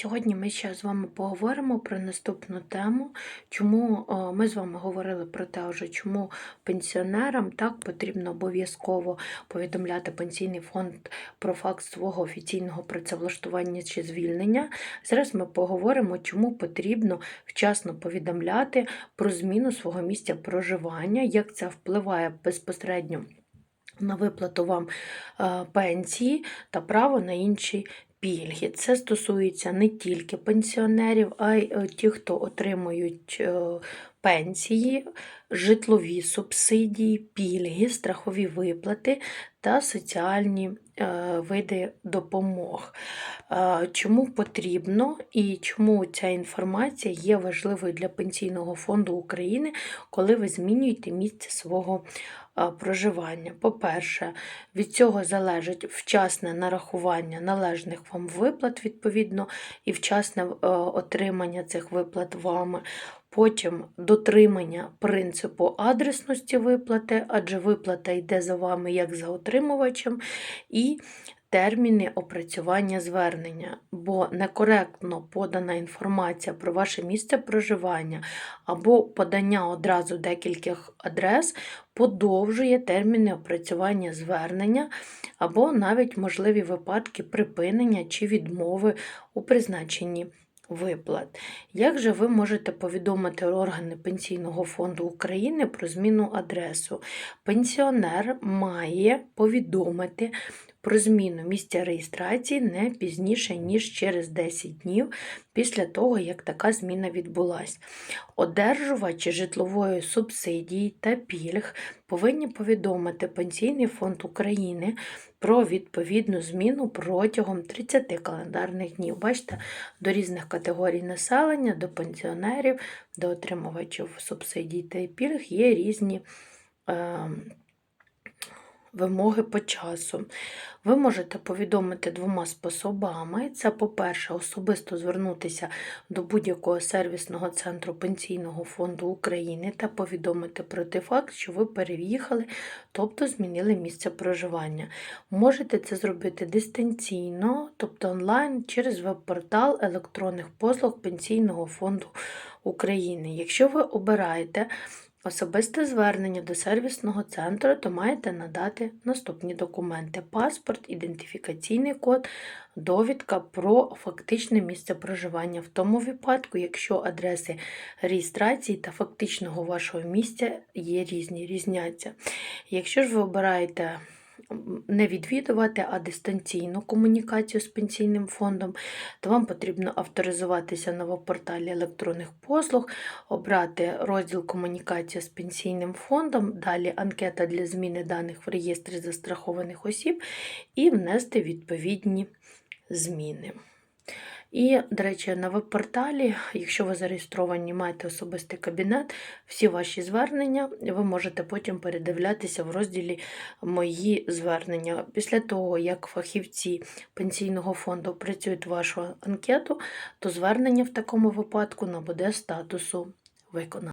Сьогодні ми ще з вами поговоримо про наступну тему, чому ми з вами говорили про те, вже, чому пенсіонерам так потрібно обов'язково повідомляти пенсійний фонд про факт свого офіційного працевлаштування чи звільнення. Зараз ми поговоримо, чому потрібно вчасно повідомляти про зміну свого місця проживання, як це впливає безпосередньо на виплату вам е, пенсії та право на інші пільги. Це стосується не тільки пенсіонерів, а й е, ті, хто отримують е, пенсії, житлові субсидії, пільги, страхові виплати та соціальні види допомог. Чому потрібно і чому ця інформація є важливою для Пенсійного фонду України, коли ви змінюєте місце свого проживання. По-перше, від цього залежить вчасне нарахування належних вам виплат, відповідно, і вчасне е, отримання цих виплат вами. Потім дотримання принципу адресності виплати, адже виплата йде за вами як за отримувачем, і терміни опрацювання звернення, бо некоректно подана інформація про ваше місце проживання або подання одразу декількох адрес подовжує терміни опрацювання звернення, або навіть можливі випадки припинення чи відмови у призначенні виплат. Як же ви можете повідомити органи Пенсійного фонду України про зміну адресу? Пенсіонер має повідомити про зміну місця реєстрації не пізніше, ніж через 10 днів після того, як така зміна відбулася. Одержувачі житлової субсидії та пільг повинні повідомити Пенсійний фонд України про відповідну зміну протягом 30 календарних днів. Бачите, до різних категорій населення, до пенсіонерів, до отримувачів субсидій та пільг є різні. Е вимоги по часу. Ви можете повідомити двома способами. Це, по-перше, особисто звернутися до будь-якого сервісного центру Пенсійного фонду України та повідомити про той факт, що ви переїхали, тобто змінили місце проживання. Можете це зробити дистанційно, тобто онлайн, через веб-портал електронних послуг Пенсійного фонду України. Якщо ви обираєте Особисте звернення до сервісного центру, то маєте надати наступні документи: паспорт, ідентифікаційний код, довідка про фактичне місце проживання в тому випадку, якщо адреси реєстрації та фактичного вашого місця є різні, різняться. Якщо ж ви обираєте не відвідувати, а дистанційну комунікацію з пенсійним фондом, то вам потрібно авторизуватися на порталі електронних послуг, обрати розділ комунікація з пенсійним фондом, далі анкета для зміни даних в реєстрі застрахованих осіб і внести відповідні зміни. І, до речі, на веб-порталі, якщо ви зареєстровані, маєте особистий кабінет, всі ваші звернення ви можете потім передивлятися в розділі Мої звернення. Після того, як фахівці пенсійного фонду працюють вашу анкету, то звернення в такому випадку набуде статусу виконано.